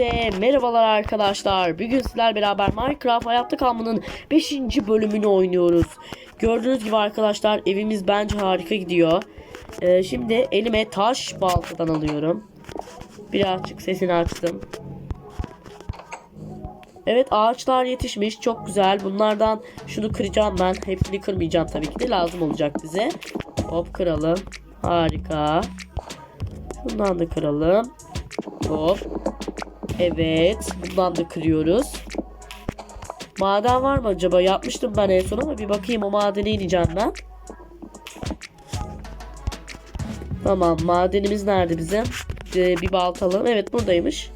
Hepinize merhabalar arkadaşlar. Bugün sizler beraber Minecraft Hayatta Kalmanın 5. bölümünü oynuyoruz. Gördüğünüz gibi arkadaşlar evimiz bence harika gidiyor. Ee, şimdi elime taş baltadan alıyorum. Birazcık sesini açtım. Evet ağaçlar yetişmiş çok güzel. Bunlardan şunu kıracağım ben. Hepsini kırmayacağım tabii ki de lazım olacak bize. Hop kıralım. Harika. Şundan da kıralım. Hop. Evet. Bundan da kırıyoruz. Maden var mı acaba? Yapmıştım ben en son ama bir bakayım o madene ineceğim ben. Tamam madenimiz nerede bizim? Ee, bir baltalım. Evet buradaymış.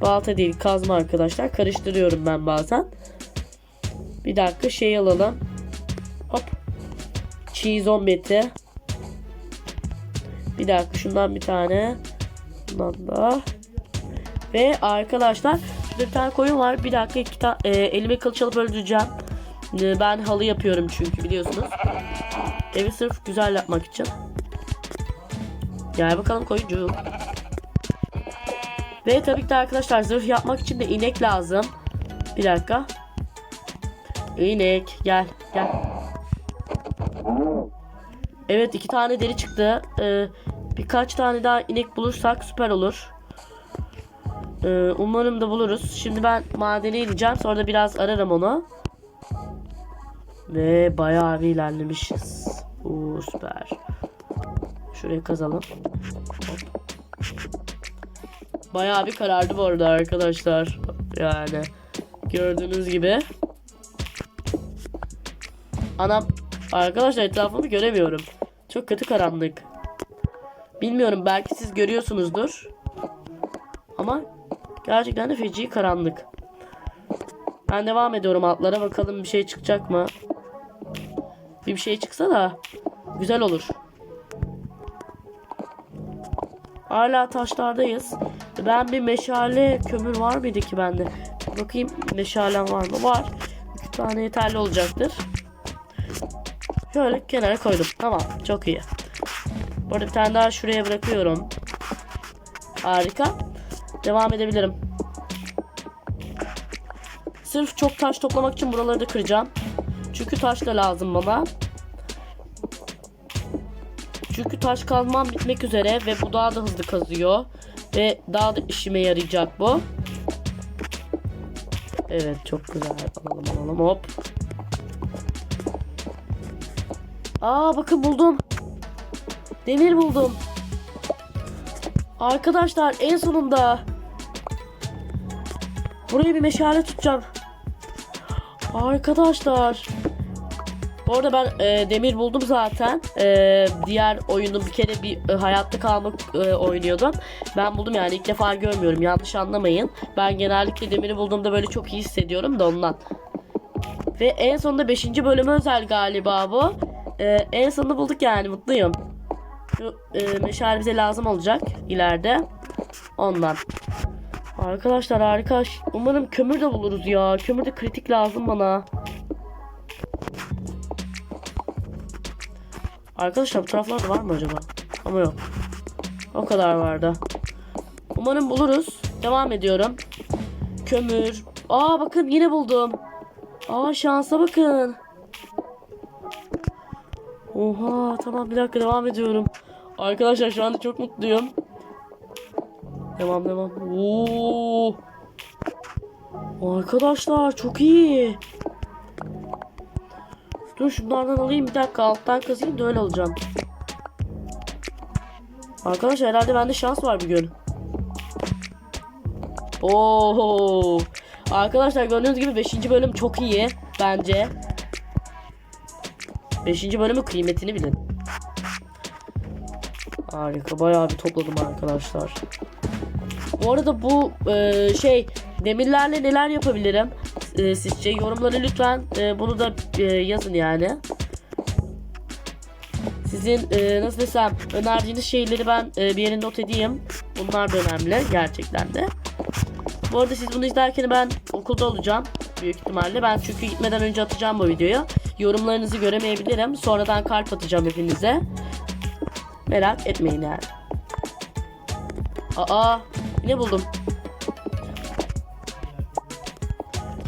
Balta değil kazma arkadaşlar. Karıştırıyorum ben bazen. Bir dakika şey alalım. Hop. Çiğ zombeti. Bir dakika şundan bir tane. Bundan da. Ve arkadaşlar şurada bir tane koyun var. Bir dakika iki ta- e, elime kılıç alıp öldüreceğim. E, ben halı yapıyorum çünkü biliyorsunuz. Evi sırf güzel yapmak için. Gel bakalım koyuncu. Ve tabii ki de arkadaşlar zırh yapmak için de inek lazım. Bir dakika. İnek gel gel. Evet iki tane deri çıktı. Ee, birkaç tane daha inek bulursak süper olur. Ee, umarım da buluruz. Şimdi ben madene ineceğim. Sonra da biraz ararım onu. Ve bayağı bir ilerlemişiz. Oo, süper. Şurayı kazalım. Bayağı bir karardı bu arada arkadaşlar. Yani gördüğünüz gibi. Anam arkadaşlar etrafımı göremiyorum. Çok kötü karanlık. Bilmiyorum belki siz görüyorsunuzdur. Ama gerçekten de feci karanlık. Ben devam ediyorum altlara bakalım bir şey çıkacak mı? Bir şey çıksa da güzel olur. Hala taşlardayız. Ben bir meşale kömür var mıydı ki bende? Bakayım meşalem var mı? Var. İki tane yeterli olacaktır. Şöyle kenara koydum. Tamam. Çok iyi. Burada bir tane daha şuraya bırakıyorum. Harika. Devam edebilirim. Sırf çok taş toplamak için buraları da kıracağım. Çünkü taş da lazım bana. Çünkü taş kazmam bitmek üzere ve bu daha da hızlı kazıyor. Ve daha da işime yarayacak bu. Evet çok güzel. Alalım alalım hop. Aa bakın buldum. Demir buldum. Arkadaşlar en sonunda. Buraya bir meşale tutacağım. Arkadaşlar. Bu arada ben e, demir buldum zaten. E, diğer oyunu bir kere bir e, hayatta kalmak e, oynuyordum. Ben buldum yani ilk defa görmüyorum. Yanlış anlamayın. Ben genellikle demiri bulduğumda böyle çok iyi hissediyorum da ondan. Ve en sonunda 5. bölüme özel galiba bu. E, en sonunda bulduk yani mutluyum. Şu e, meşale bize lazım olacak ileride. Ondan. Arkadaşlar harika. Umarım kömür de buluruz ya. Kömür de kritik lazım bana. Arkadaşlar bu taraflarda var mı acaba? Ama yok. O kadar vardı. Umarım buluruz. Devam ediyorum. Kömür. Aa bakın yine buldum. Aa şansa bakın. Oha tamam bir dakika devam ediyorum. Arkadaşlar şu anda çok mutluyum. Devam devam. Oo. Arkadaşlar çok iyi. Dur şunlardan alayım bir dakika alttan kazayım da öyle alacağım. Arkadaşlar herhalde bende şans var bir gün. Oo. Arkadaşlar gördüğünüz gibi 5. bölüm çok iyi bence. 5. bölümün kıymetini bilin. Harika bayağı bir topladım arkadaşlar. Bu arada bu e, şey demirlerle neler yapabilirim? E, sizce yorumlara lütfen e, bunu da e, yazın yani. Sizin e, nasıl desem önerdiğiniz şeyleri ben e, bir yere not edeyim. Bunlar da önemli gerçekten de. Bu arada siz bunu izlerken ben okulda olacağım büyük ihtimalle. Ben çünkü gitmeden önce atacağım bu videoyu. Yorumlarınızı göremeyebilirim. Sonradan kalp atacağım hepinize. Merak etmeyin yani. Aa ne buldum.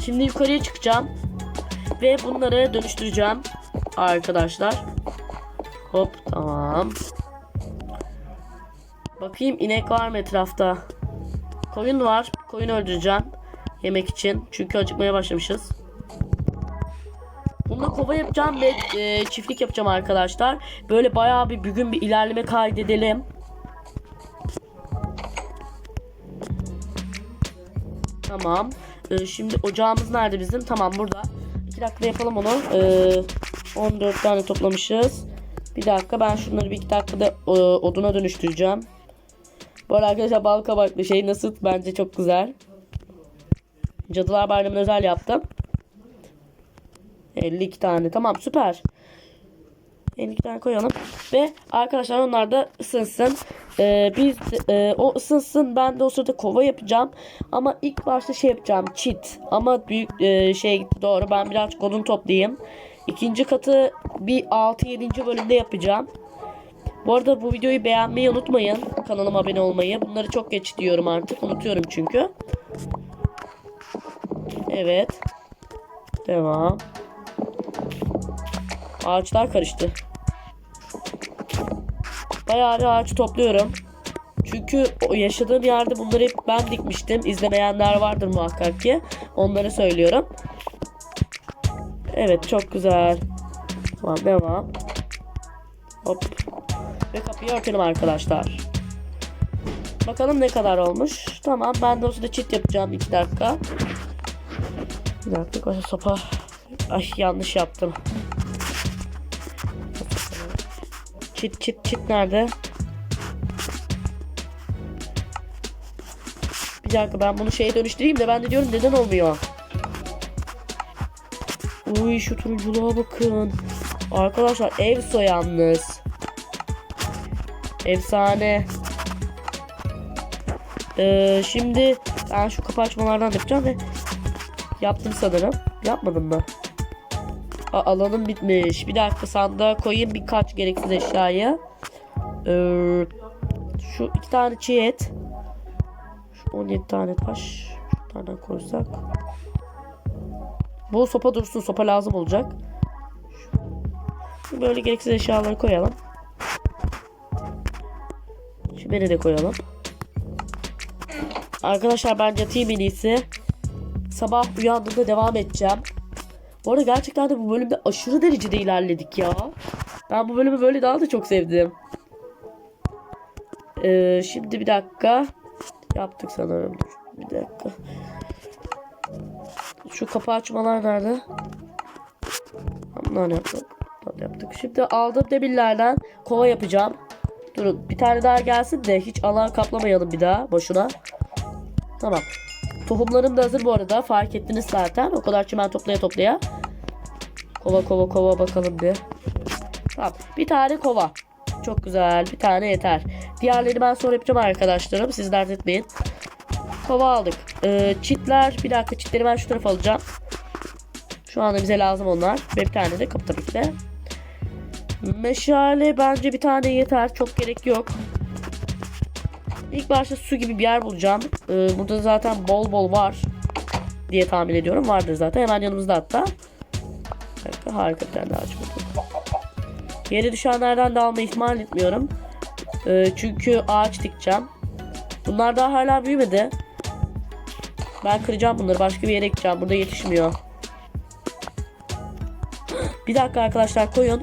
Şimdi yukarıya çıkacağım. Ve bunları dönüştüreceğim. Arkadaşlar. Hop tamam. Bakayım inek var mı etrafta? Koyun var. Koyun öldüreceğim. Yemek için. Çünkü acıkmaya başlamışız. Bununla kova yapacağım ve e, çiftlik yapacağım arkadaşlar. Böyle bayağı bir bugün bir ilerleme kaydedelim. Tamam. E, şimdi ocağımız nerede bizim? Tamam burada. 2 dakikada yapalım onu. E, 14 tane toplamışız. Bir dakika ben şunları bir iki dakikada e, oduna dönüştüreceğim. Bu arada arkadaşlar bal kabaklı şey nasıl? Bence çok güzel. Cadılar Bayramı'na özel yaptım. 52 tane. Tamam süper. 52 tane koyalım. Ve arkadaşlar onlar da ısınsın. Ee, biz e, o ısınsın. Ben de o sırada kova yapacağım. Ama ilk başta şey yapacağım. Çit. Ama büyük e, şey gitti doğru. Ben birazcık odun toplayayım. İkinci katı bir 6-7. bölümde yapacağım. Bu arada bu videoyu beğenmeyi unutmayın. Kanalıma abone olmayı. Bunları çok geç diyorum artık. Unutuyorum çünkü. Evet. Devam. Ağaçlar karıştı. Bayağı bir ağaç topluyorum. Çünkü yaşadığım yerde bunları hep ben dikmiştim. İzlemeyenler vardır muhakkak ki. Onları söylüyorum. Evet çok güzel. Tamam devam. Hop. Ve kapıyı örtelim arkadaşlar. Bakalım ne kadar olmuş. Tamam ben de o sırada çit yapacağım 2 dakika. Bir dakika sopa. Ay yanlış yaptım. Çit çit çit nerede? Bir dakika ben bunu şeye dönüştüreyim de ben de diyorum neden olmuyor? Uy şu turunculuğa bakın. Arkadaşlar Evso yalnız. Efsane. Ee, şimdi ben şu kapı açmalardan yapacağım ve yaptım sanırım. Yapmadım mı? A alanım bitmiş. Bir dakika sandığa koyayım birkaç gereksiz eşyayı. Ee, şu iki tane çiğ et. Şu 17 tane taş. Şu tane koysak. Bu sopa dursun. Sopa lazım olacak. Şu böyle gereksiz eşyaları koyalım. Şu beni de koyalım. Arkadaşlar ben yatayım en iyisi. Sabah uyandığımda devam edeceğim. Bu arada gerçekten de bu bölümde aşırı derecede ilerledik ya. Ben bu bölümü böyle daha da çok sevdim. Ee, şimdi bir dakika. Yaptık sanırım. Bir dakika. Şu kapı açmalar nerede? Bunlar yaptık. Bunlar yaptık. Şimdi aldığım demirlerden kova yapacağım. Durun bir tane daha gelsin de hiç alan kaplamayalım bir daha boşuna. Tamam. Tohumlarım da hazır bu arada. Fark ettiniz zaten. O kadar çimen toplaya toplaya. Kova kova kova bakalım bir. Tamam. Bir tane kova. Çok güzel. Bir tane yeter. Diğerleri ben sonra yapacağım arkadaşlarım. Siz dert etmeyin. Kova aldık. Ee, çitler. Bir dakika çitleri ben şu tarafa alacağım. Şu anda bize lazım onlar. Ve bir tane de kapı tabii ki de. Meşale bence bir tane yeter. Çok gerek yok. İlk başta su gibi bir yer bulacağım. Ee, burada zaten bol bol var. Diye tahmin ediyorum. Vardır zaten. Hemen yanımızda hatta. Harika, harika bir tane daha açmadım. Yere düşenlerden de alma ihmal etmiyorum. Ee, çünkü ağaç dikeceğim. Bunlar daha hala büyümedi. Ben kıracağım bunları. Başka bir yere gideceğim. Burada yetişmiyor. Bir dakika arkadaşlar koyun.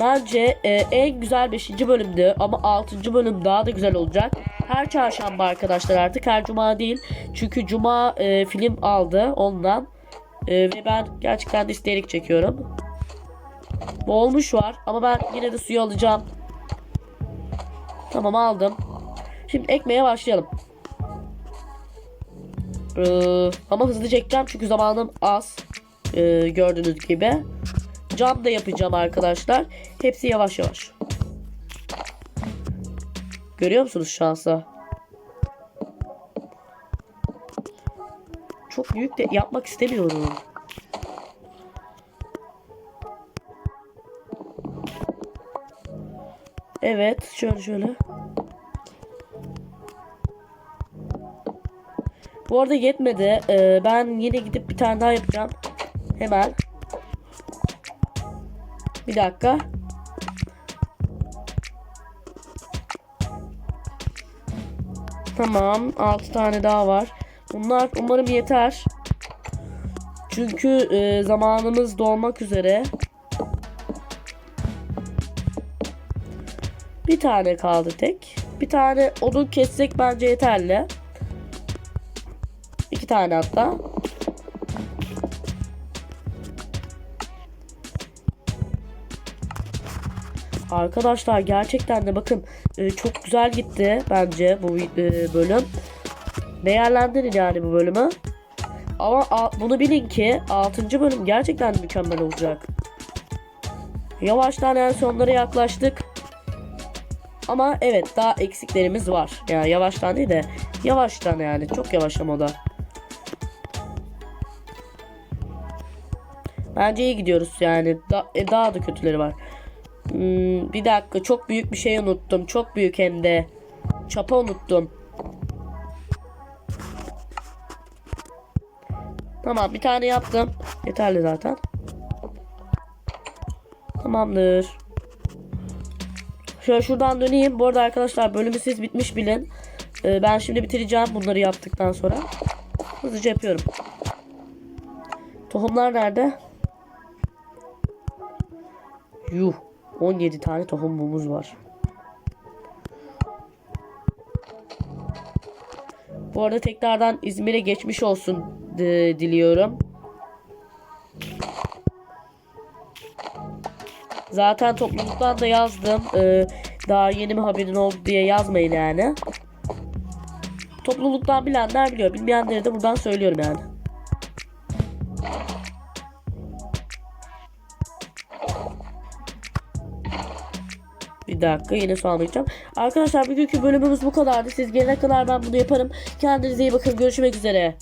Bence e, en güzel 5. bölümdü ama 6. bölüm daha da güzel olacak. Her çarşamba arkadaşlar artık her cuma değil. Çünkü cuma e, film aldı ondan. E, ve ben gerçekten de isteyerek çekiyorum. Boğulmuş var ama ben yine de suyu alacağım. Tamam aldım. Şimdi ekmeğe başlayalım. Ee, ama hızlı çekeceğim çünkü zamanım az. Ee, gördüğünüz gibi. Cam da yapacağım arkadaşlar. Hepsi yavaş yavaş. Görüyor musunuz şansa? Çok büyük de yapmak istemiyorum. Evet şöyle şöyle. Bu arada yetmedi. Ee, ben yine gidip bir tane daha yapacağım. Hemen. Bir dakika. Tamam. 6 tane daha var. Bunlar umarım yeter. Çünkü e, zamanımız dolmak üzere. Bir tane kaldı tek. Bir tane odun kessek bence yeterli. İki tane hatta. Arkadaşlar gerçekten de bakın e, çok güzel gitti bence bu e, bölüm. Değerlendirin yani bu bölümü. Ama bunu bilin ki 6. bölüm gerçekten mükemmel olacak. Yavaştan en sonlara yaklaştık. Ama evet daha eksiklerimiz var. Yani yavaştan değil de yavaştan yani çok yavaşlamada. Bence iyi gidiyoruz yani. Da- e, daha da kötüleri var. Hmm, bir dakika çok büyük bir şey unuttum. Çok büyük hem de. Çapa unuttum. Tamam bir tane yaptım. Yeterli zaten. Tamamdır. Şöyle şuradan döneyim. Bu arada arkadaşlar bölümü siz bitmiş bilin. Ee, ben şimdi bitireceğim bunları yaptıktan sonra. Hızlıca yapıyorum. Tohumlar nerede? Yuh. 17 tane tohumumuz var. Bu arada tekrardan İzmir'e geçmiş olsun diliyorum. Zaten topluluktan da yazdım. Ee, daha yeni mi haberin oldu diye yazmayın yani. Topluluktan bilenler biliyor. Bilmeyenleri de buradan söylüyorum yani. Bir dakika yine su almayacağım. Arkadaşlar bugünkü bölümümüz bu kadardı. Siz gelene kadar ben bunu yaparım. Kendinize iyi bakın. Görüşmek üzere.